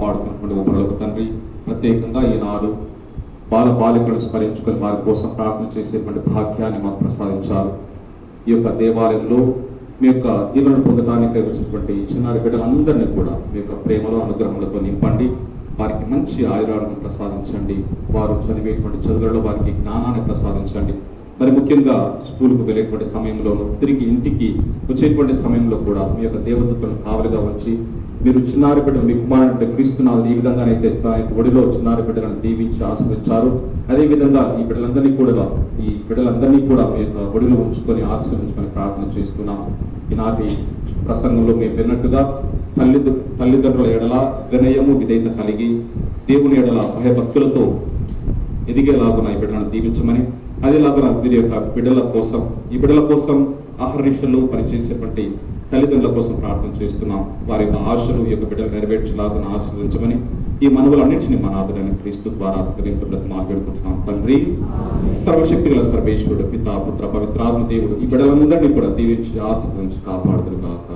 కాపాడుతున్నటువంటి ఉపరలకు తండ్రి. ప్రత్యేకంగా ఈనాడు బాల బాలికలను స్మరించుకొని వారి కోసం ప్రార్థన చేసేటువంటి భాగ్యాన్ని మాకు ప్రసాదించారు. ఈ యొక్క దేవాలయంలో మీ యొక్క దీవెనను పొందడానికి వచ్చినటువంటి చిన్నారి బిడ్డలందరినీ కూడా మీ యొక్క ప్రేమలో అనుగ్రహములతో నింపండి. వారికి మంచి ఆయురాలను ప్రసాదించండి. వారు చదివేటువంటి చదువులలో వారికి జ్ఞానాన్ని ప్రసాదించండి. మరి ముఖ్యంగా స్కూల్కు వెళ్ళేటువంటి సమయంలోనూ తిరిగి ఇంటికి వచ్చేటువంటి సమయంలో కూడా మీ యొక్క దేవతలను కావలిగా ఉంచి మీరు చిన్నారి బిడ్డలు మీ కుమారుడు క్రీస్తున్నారు ఈ విధంగానైతే ఒడిలో చిన్నారి బిడ్డలను దీవించి ఆశ్రయించారు. అదేవిధంగా ఈ బిడ్డలందరినీ కూడా ఈ బిడ్డలందరినీ కూడా మీ యొక్క ఒడిలో ఉంచుకొని ఆశీర్వించుకొని ప్రార్థన చేస్తున్నాం ఈనాటి ప్రసంగంలో మేము విన్నట్టుగా తల్లిద తల్లిదండ్రుల ఎడల వినయము విధేయత కలిగి దేవుని ఎడల భయభక్తులతో ఎదిగేలాగున ఈ బిడ్డలను దీవించమని అదేలాగున వీరి యొక్క బిడ్డల కోసం ఈ బిడ్డల కోసం ఆహర్నిశలు పనిచేసేటువంటి తల్లిదండ్రుల కోసం ప్రార్థన చేస్తున్నాం. వారి యొక్క ఆశలు ఈ యొక్క బిడ్డలు నెరవేర్చలాగున ఆశీర్వదించమని ఈ మనవులన్నింటినీ మన ఆదరణ క్రీస్తు ద్వారా మాట్లాడుకుంటున్నాం తండ్రి సర్వశక్తి గల సర్వేశ్వరుడు పిత పుత్ర పవిత్రాత్మ దేవుడు ఈ బిడ్డలందరినీ కూడా దీవించి ఆశీర్వించి కాపాడుదురు కాక